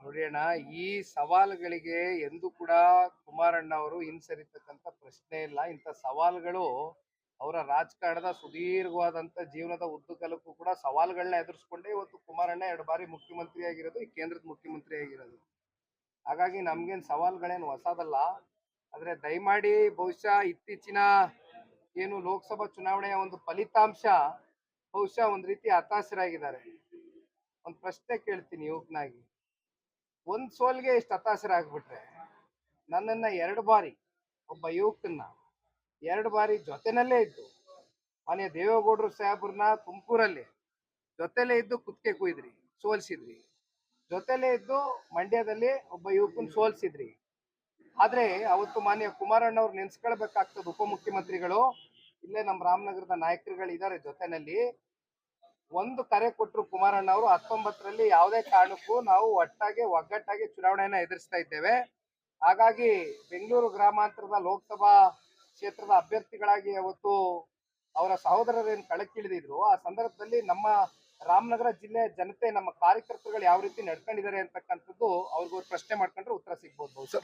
ನೋಡಿ ಅಣ್ಣ ಈ ಸವಾಲುಗಳಿಗೆ ಎಂದೂ ಕೂಡ ಕುಮಾರಣ್ಣ ಅವರು ಹಿಂಸರಿತಕ್ಕಂಥ ಪ್ರಶ್ನೆ ಇಲ್ಲ. ಇಂಥ ಸವಾಲುಗಳು ಅವರ ರಾಜಕಾರಣದ ಸುದೀರ್ಘವಾದಂತ ಜೀವನದ ಉದ್ದಕಲಕ್ಕೂ ಕೂಡ ಸವಾಲುಗಳನ್ನ ಎದುರಿಸ್ಕೊಂಡೇ ಇವತ್ತು ಕುಮಾರಣ್ಣ ಎರಡು ಬಾರಿ ಮುಖ್ಯಮಂತ್ರಿ ಆಗಿರೋದು ಈ ಕೇಂದ್ರದ ಮುಖ್ಯಮಂತ್ರಿ ಆಗಿರೋದು ಹಾಗಾಗಿ ನಮ್ಗೇನು ಸವಾಲುಗಳೇನು ಹೊಸದಲ್ಲ. ಆದರೆ ದಯಮಾಡಿ ಬಹುಶಃ ಇತ್ತೀಚಿನ ಏನು ಲೋಕಸಭಾ ಚುನಾವಣೆಯ ಒಂದು ಫಲಿತಾಂಶ ಬಹುಶಃ ಒಂದು ರೀತಿ ಹತಾಶರಾಗಿದ್ದಾರೆ. ಒಂದು ಪ್ರಶ್ನೆ ಕೇಳ್ತೀನಿ ಯುವಕನಾಗಿ ಒಂದ್ ಸೋಲ್ಗೆ ಇಷ್ಟು ಹತಾಶರಾಗ್ಬಿಟ್ರೆ ನನ್ನನ್ನ ಎರಡು ಬಾರಿ ಒಬ್ಬ ಯುವಕನ್ನ ಎರಡು ಬಾರಿ ಜೊತೆನಲ್ಲೇ ಇದ್ದು ಮಾನ್ಯ ದೇವೇಗೌಡರು ಸಾಹೇಬ್ರನ್ನ ತುಮಕೂರಲ್ಲಿ ಜೊತೆಲೇ ಇದ್ದು ಕುತ್ತಿಗೆ ಕುಯ್ದ್ರಿ, ಸೋಲ್ಸಿದ್ರಿ. ಜೊತೆಲೇ ಇದ್ದು ಮಂಡ್ಯದಲ್ಲಿ ಒಬ್ಬ ಯುವಕನ್ ಸೋಲ್ಸಿದ್ರಿ. ಆದ್ರೆ ಅವತ್ತು ಮಾನ್ಯ ಕುಮಾರಣ್ಣ ಅವ್ರು ನೆನ್ಸ್ಕೊಳ್ಬೇಕಾಗ್ತದೆ ಉಪಮುಖ್ಯಮಂತ್ರಿಗಳು. ಇಲ್ಲೇ ನಮ್ಮ ರಾಮನಗರದ ನಾಯಕರುಗಳು ಇದ್ದಾರೆ ಜೊತೆನಲ್ಲಿ. ಒಂದು ಕರೆ ಕೊಟ್ಟರು ಕುಮಾರಣ್ಣ ಅವರು, ಹತ್ತೊಂಬತ್ತರಲ್ಲಿ ಯಾವುದೇ ಕಾರಣಕ್ಕೂ ನಾವು ಒಟ್ಟಾಗಿ ಒಗ್ಗಟ್ಟಾಗಿ ಚುನಾವಣೆಯನ್ನು ಎದುರಿಸ್ತಾ ಇದ್ದೇವೆ. ಹಾಗಾಗಿ ಬೆಂಗಳೂರು ಗ್ರಾಮಾಂತರದ ಲೋಕಸಭಾ ಕ್ಷೇತ್ರದ ಅಭ್ಯರ್ಥಿಗಳಾಗಿ ಅವತ್ತು ಅವರ ಸಹೋದರರೇನು ಕಳಕ್ಕಿಳಿದಿದ್ರು, ಆ ಸಂದರ್ಭದಲ್ಲಿ ನಮ್ಮ ರಾಮನಗರ ಜಿಲ್ಲೆಯ ಜನತೆ, ನಮ್ಮ ಕಾರ್ಯಕರ್ತರುಗಳು ಯಾವ ರೀತಿ ನಡ್ಕೊಂಡಿದ್ದಾರೆ ಅಂತಕ್ಕಂಥದ್ದು ಅವ್ರಿಗೂ ಪ್ರಶ್ನೆ ಮಾಡ್ಕೊಂಡ್ರೆ ಉತ್ತರ ಸಿಗ್ಬೋದು. ಬಹುಶಃ